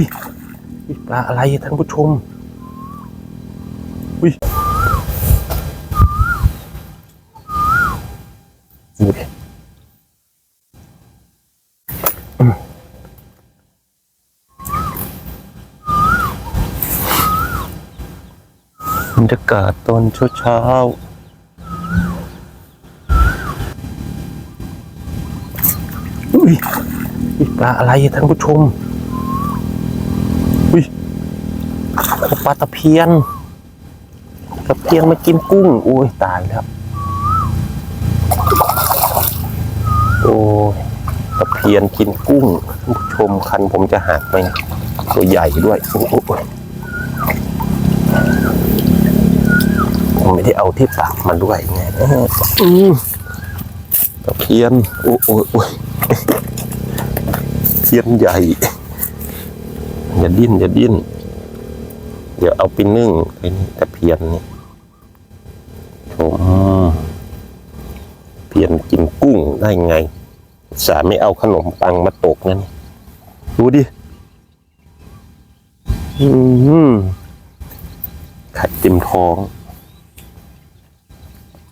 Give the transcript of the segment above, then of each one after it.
อุ้ยปลาอะไรท่านผู้ชม อุ้ยดูดิอืมบรรยากาศตอนเช้าๆอุ้ยปลาอะไรท่านผู้ชม อุ้ย ปลาตะเพียนตะเพียนมากินกุ้งโอ้ยตายแล้วโอ้ยตะเพียนกินกุ้งผู้ชมคันผมจะหักไปตัวใหญ่ด้วยโอ้โหผมไม่ได้เอาที่ปากมาด้วยไงตะเพียนโอ้โอ้โอ้ยเพียนใหญ่อย่าดิ้นอย่าดิ้น เดี๋ยวเอาไปนึ่งไอ้นี่ตะเพียนนี่ชมเพียนกินกุ้งได้ไงอุตสาห์ไม่เอาขนมปังมาตกนั่นดูดิอืมไข่เต็มท้อง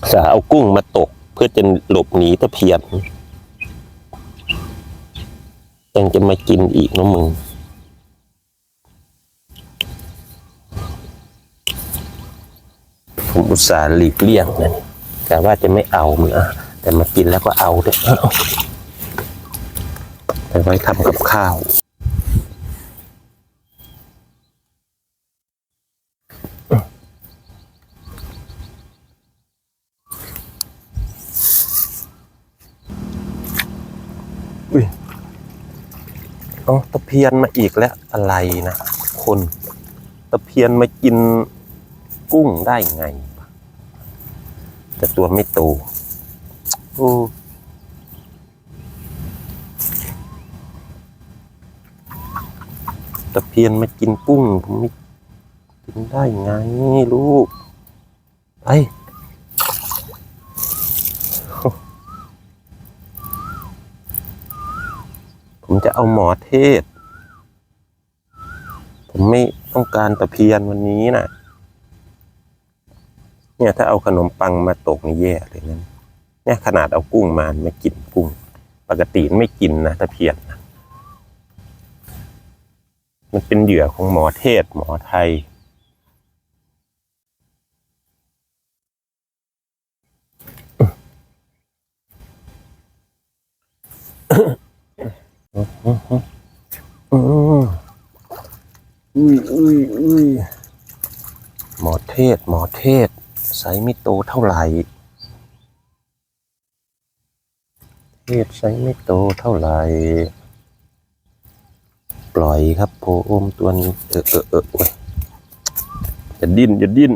อุตสาห์เอากุ้งมาตก เพื่อจะหลบหนีตะเพียนยังจะมากินอีกเนอะมึง ผมอุตส่าห์หลีกเลี่ยงนะแต่ว่าจะไม่เอามันอะแต่มากินแล้วก็เอาด้วยเอาแต่ไว้ทำกับข้าวอุ้ยเอาตะเพียนมาอีกแล้วอะไรนะคน ตะเพียนมากินกุ้งได้ไง แต่ตัวไม่โตโอ้ตะเพียนมากินกุ้งผมไม่กินได้ไงลูก ไป ผมจะเอาหมอเทศ ผมไม่ต้องการตะเพียนวันนี้นะ เนี่ยถ้าเอาขนมปังมาตกนี่แย่เลยนะเนี่ยขนาดเอากุ้งมาไม่กินกุ้ง ปกติไม่กินนะตะเพียนนะมันเป็นเหยื่อของหมอเทศหมอไทยอืมอุ้ยอุ้ยอุ้ยหมอเทศหมอเทศ ไซส์ไม่โตเท่าไหร่ เทศไซส์ไม่โตเท่าไหร่ ปล่อยครับโพอมตัวนี้ เออเออเออโอ้ยอย่าดิ้นอย่าดิ้น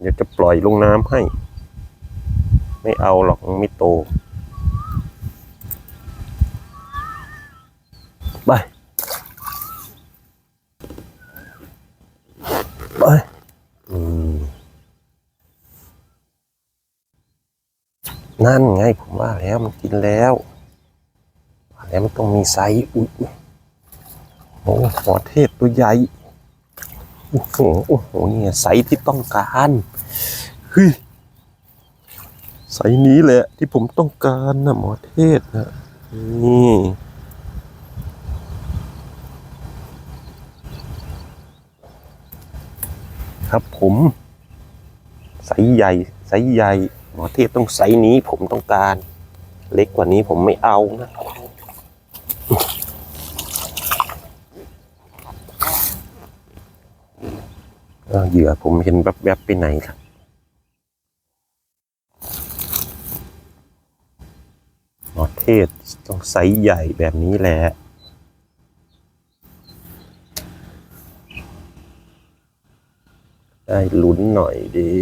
เดี๋ยวจะปล่อยลงน้ำให้ ไม่เอาหรอกไม่โต ไป ไปอืม นั่นไงผมว่าแล้วมันกินแล้วแล้วมันต้องมีไซส์อุ้ยโอ้โหหอเทศตัวใหญ่โอ้โหโอ้โหเนี่ยไซส์ที่ต้องการเฮ้ยไซส์นี้แหละที่ผมต้องการนะหมอเทศนะนี่ครับผมไซส์ใหญ่ไซส์ใหญ่ หมอเทพต้องไซส์นี้ผมต้องการ เล็กกว่านี้ผมไม่เอานะเหยื่อผมเห็นแวบๆไปไหนล่ะหมอเทศต้องไซส์ใหญ่แบบนี้แหละได้ลุ้นหน่อยดี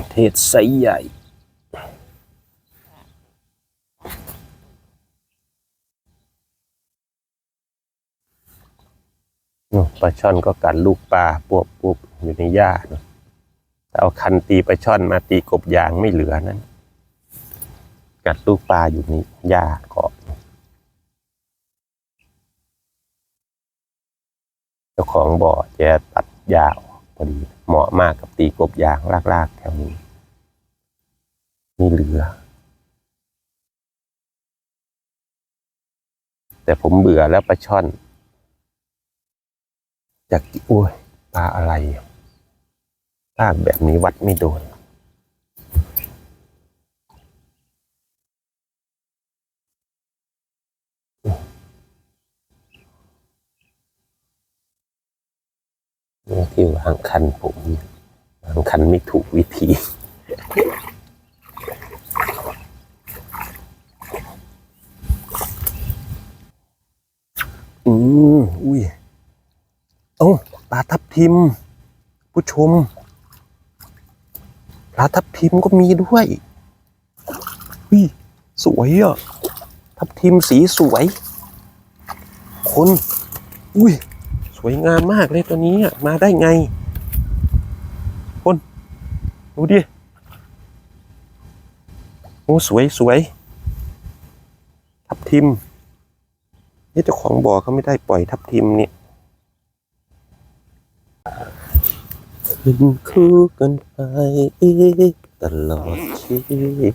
ประเทศไซใหญ่ ปลาช่อนก็กัดลูกปลาปวบปวบอยู่ในหญ้าเอะแต่เอาคันตีปลาช่อนมาตีกบยางไม่เหลือนั้น กัดลูกปลาอยู่ในหญ้าเกาะเจ้าของบ่อจะตัดหญ้าอ อกพอดี เหมาะมากกับตีกบยางลากๆแถวนี้ นี่เหลือ แต่ผมเบื่อแล้วปลาช่อนจากโอ้ยปลาอะไรลากแบบนี้วัดไม่โดน นี่ ที่วางคันผมวางคันไม่ถูกวิธีอืมอุ้ยเอ้าปลาทับทิม ผู้ชมปลาทับทิมก็มีด้วยอุ้ยสวยอะทับทิมสีสวย คน อุ้ย สวยงามมากเลยตัวนี้มาได้ไง คนดูดิโอ้สวยสวยทับทิมนี่เจ้าของบ่อเขาไม่ได้ปล่อยทับทิมเนี่ยเป็นคู่กันไปตลอดชีวิต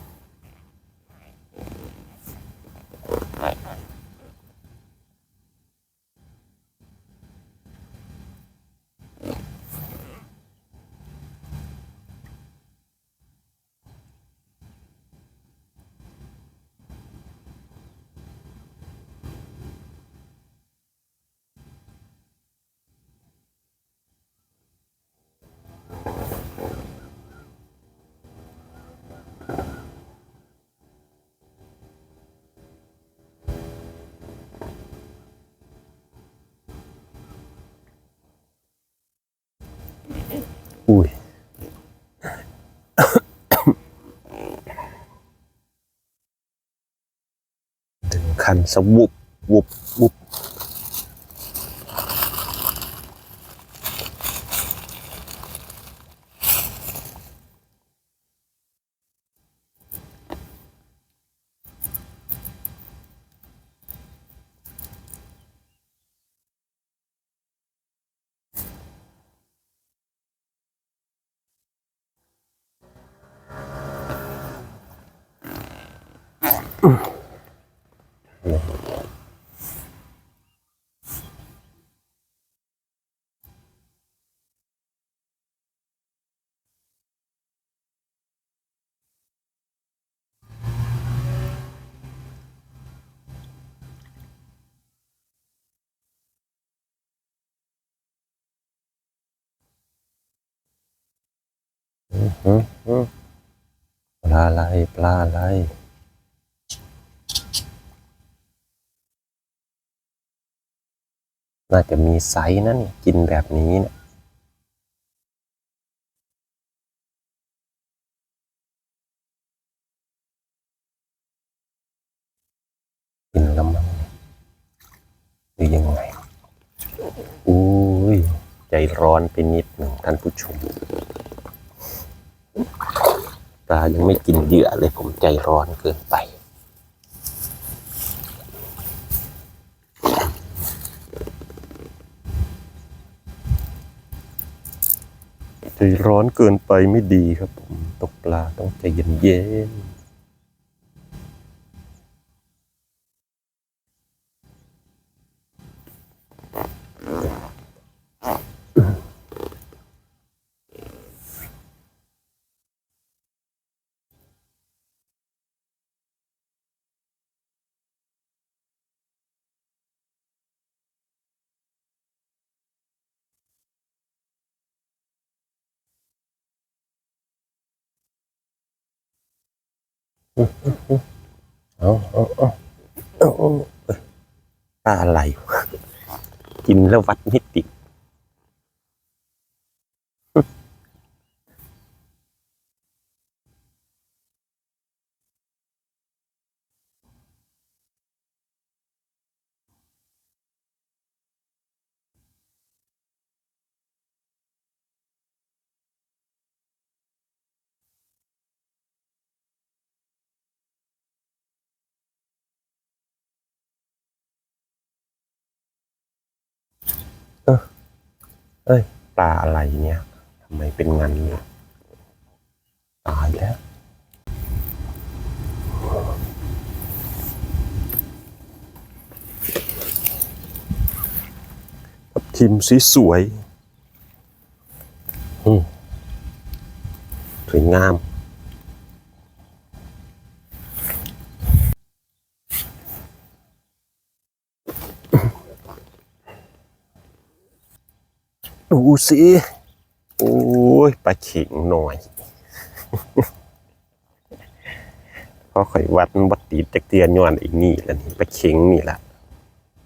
คันสวุบวุบวุบ ปลาอะไรปลาอะไร น่าจะมีไซส์นะเนี่ยกินแบบนี้นี่ยกินล้วมั้งเนี่ยหรือยังไงอุ้ยใจร้อนไปนิดหนึ่งท่านผู้ชมปลายังไม่กินเหยื่อเลยผมใจร้อนเกินไป ร้อนเกินไปไม่ดีครับผม ตกปลาต้องใจเย็นเย็น เอาเอาเอาเอาอะไร กินแล้ววัดไม่ติด เอ้ย ปลาอะไรเนี่ยทำไมเป็นงันเนี่ยตายแล้วทับทิมสีสวยสวยงาม ดูสิโอ้ยปลาเข็งหน่อยพอข่อยวัดมันบัดตีดจักเตียนย้อนอีกนี่แล้วนี่ปลาเข็งนี่แหละ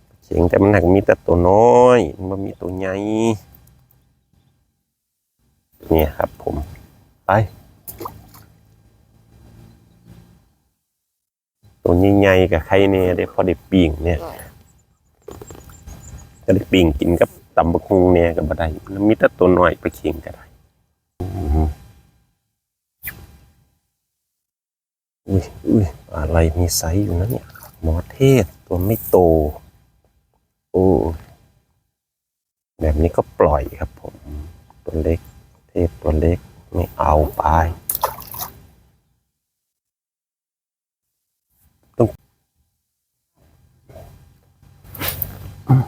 ปลาเข็งแต่มันหนักมีแต่ตัวน้อย มันบ่มีตัวใหญ่เนี่ยครับผมไปตัวใหญ่ๆกับใครเนี่ยได้พอได้ปิ่งเนี่ยก็ได้ปิ่งกินกับ ตำบักฮุงเนี่ยก็บ่ได้มันมีแต่ตัวน้อยไปเคียงก็ได้อุ้ยอุ้ยอะไรมีไซส์อยู่นะเนี่ยหมอเทศตัวไม่โต โอ้แบบนี้ก็ปล่อยครับผม ตัวเล็ก เทศตัวเล็ก ไม่เอาไปต้อง อุ้ย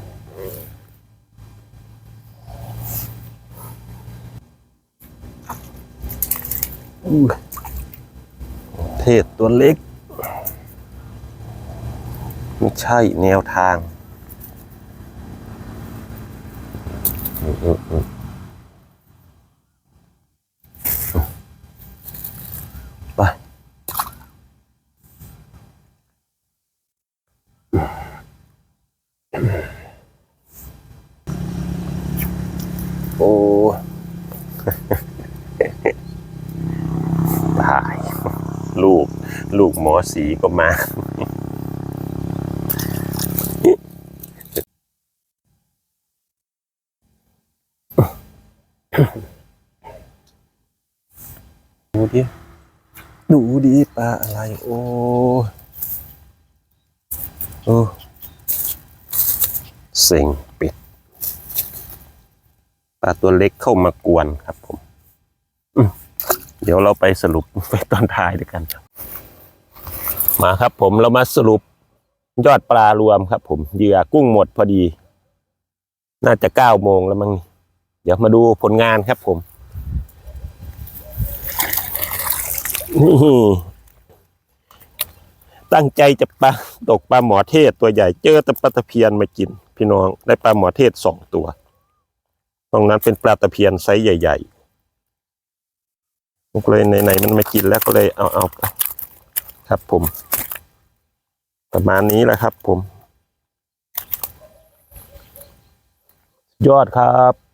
เทศตัวเล็ก ไม่ใช่แนวทางไปโอ้ ตาย ลูก ลูกหมอ สีก็มาดูดิ ดูดิปลาอะไร โอ้โอ้เซ็งปิด ปลาตัวเล็กเข้ามากวนครับผม เดี๋ยวเราไปสรุปไปตอนท้ายด้วยกันครับ มาครับผมเรามาสรุปยอดปลารวมครับ ผมเหยื่อกุ้งหมดพอดี น่าจะเก้าโมงแล้วมั้งนี่เดี๋ยวมาดูผลงานครับผมนี่ตั้งใจจะปลาตกปลาหมอเทศตัวใหญ่เจอแต่ปลาตะเพียนมากิน พี่น้องได้ปลาหมอเทศสองตัว ตรงนั้นเป็นปลาตะเพียนไซส์ใหญ่ๆก็เลยไหนๆมันมากินแล้วก็เลยเอาเอา ครับผม ประมาณนี้แหละครับผม ยอดครับ